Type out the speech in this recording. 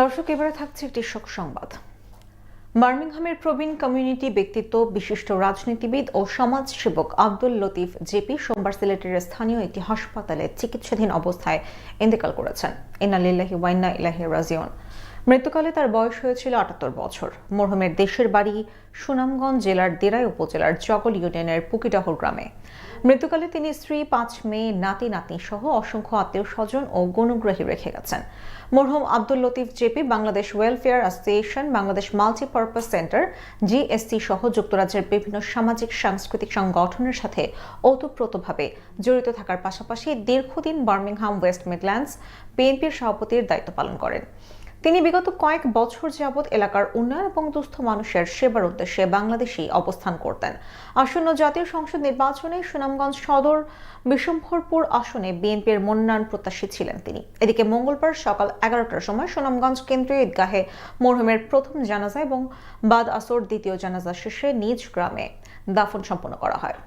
দর্শক, এবারে থাকছে একটি শোক সংবাদ। বার্মিংহামের প্রবীণ কমিউনিটি ব্যক্তিত্ব, বিশিষ্ট রাজনীতিবিদ ও সমাজসেবক আব্দুল লতিফ জেপি সোমবার সিলেটের স্থানীয় একটি হাসপাতালে চিকিৎসাধীন অবস্থায় ইন্তেকাল করেছেন। ইনালিল্লাহি ওয়াইন্না ইলাহি রাজিউন। মৃত্যুকালে তার বয়স হয়েছিল আটাত্তর বছর। মরহুমের দেশের বাড়ি সুনামগঞ্জ জেলার দেরাই উপজেলার জগল ইউনিয়নের পুকিডাহর গ্রামে। মৃত্যুকালে তিনি স্ত্রী, পাঁচ মেয়ে, নাতি, নাতনি সহ অসংখ্য আত্মীয় স্বজন ও গণগ্রাহী রেখে গেছেন। মরহুম Abdul Latif JP, Bangladesh welfare association, Bangladesh multipurpose centre, GSC সহ যুক্তরাজ্যের বিভিন্ন সামাজিক, সাংস্কৃতিক সংগঠনের সাথে ওতপ্রোতভাবে জড়িত থাকার পাশাপাশি দীর্ঘদিন বার্মিংহাম, ওয়েস্ট মিডল্যান্ডস বিএনপির সভাপতির দায়িত্ব পালন করেন। তিনি বিগত কয়েক বছর যাবৎ এলাকার উন্নয়ন এবং দুস্থ মানুষের সেবার উদ্দেশ্যে বাংলাদেশেই অবস্থান করতেন। আসন্ন জাতীয় সংসদ নির্বাচনে সুনামগঞ্জ সদর বিশম্ভরপুর আসনে বিএনপির মনোনয়ন প্রত্যাশী ছিলেন তিনি। এদিকে মঙ্গলবার সকাল এগারোটার সময় সুনামগঞ্জ কেন্দ্রীয় ঈদগাহে মরহুমের প্রথম জানাজা এবং বাদ আসর দ্বিতীয় জানাজা শেষে নিজ গ্রামে দাফন সম্পন্ন করা হয়।